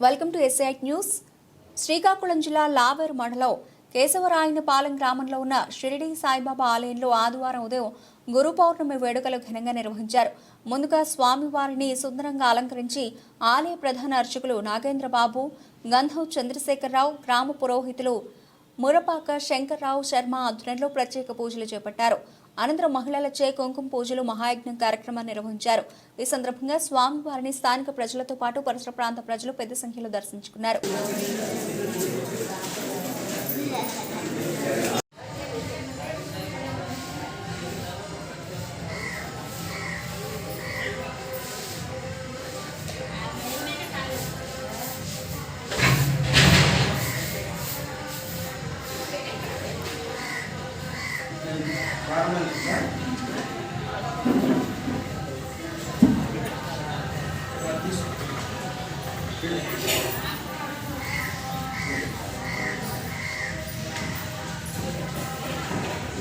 Welcome to SI news. Srikakulam జిల్లా లావేరు మండలం కేశవరాయనపాలెం గ్రామంలో ఉన్న షిరిడి సాయిబాబా ఆలయంలో ఆదివారం ఉదయం గురు పౌర్ణమి వేడుకలు ఘనంగా నిర్వహించారు. ముందుగా స్వామివారిని సుందరంగా అలంకరించి ఆలయ ప్రధాన అర్చకులు నాగేంద్రబాబు గంధం చంద్రశేఖరరావు గ్రామ పురోహితులు మురపాక శంకర్రావు శర్మ ఆధ్వర్యంలో ప్రత్యేక పూజలు చేపట్టారు. అనంతరం మహిళలచే కుంకుమ పూజలు మహాయజ్ఞం కార్యక్రమాన్ని నిర్వహించారు. ఈ సందర్భంగా స్వామివారిని స్థానిక ప్రజలతో పాటు పరిసర ప్రాంత ప్రజలు పెద్ద సంఖ్యలో దర్శించుకున్నారు.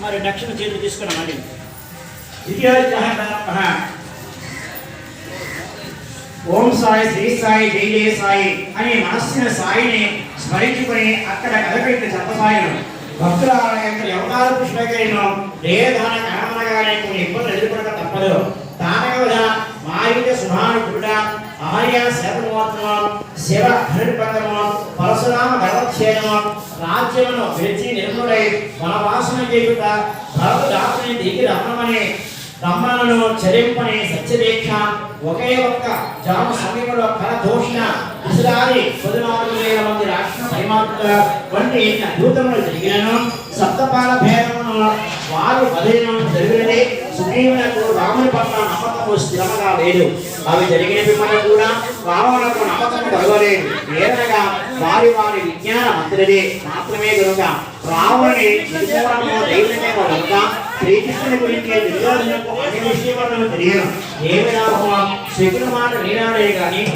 మరి దక్షిణ చేతులు తీసుకున్నాం మళ్ళీ. ఓం సాయి శ్రీ సాయి జై జయ సాయి అని మనస్సున సాయిని స్మరించుకుని అక్కడ కథపెట్టి సర్వసాయిను భక్తుల యొక్క వ్యవహార పుష్పకైన దేహదాన కర్మనగానే కొన్ని ఇబ్బందులు ఎదుర్కొనక తప్పదు. తానగవధ మాయుత శుభానుకుడ ఆర్య శరమోత్సవం శివ హరిపదమం పరశురామ గర్వక్షేమం రాజ్యమును విడిచి నిర్ముడై వనవాసన చేయుట భరత దాసుని దిగి రమ్మని రమ్మలను చరింపని సత్యదీక్ష ఒకే ఒక్క జాము సమయంలో కరదోషణ విసురారి పదినాలుగు వేల రాష్ట్ర వంటి ఎన్ని అద్భుతములు జరిగినను? సప్తపాల భేదమును వారు బలీనం జరిగినదే సుగ్రీవునకు రాముని పట్ల నమ్మకము స్థిరముగా లేదు. అవి జరిగిన పిమ్మట కూడా రావణకు నమ్మకము కలగలేదు. ఏదనగా వారి వారి విజ్ఞాన మంత్రిది మాత్రమే కనుక. రావణుని నిర్మూలము దైవమే కనుక శ్రీకృష్ణుని గురించి దుర్యోధనకు అన్ని విషయములను తెలియను. ఏమి లాభమో? శ్రీకృష్ణ మాట వినాడే కానీ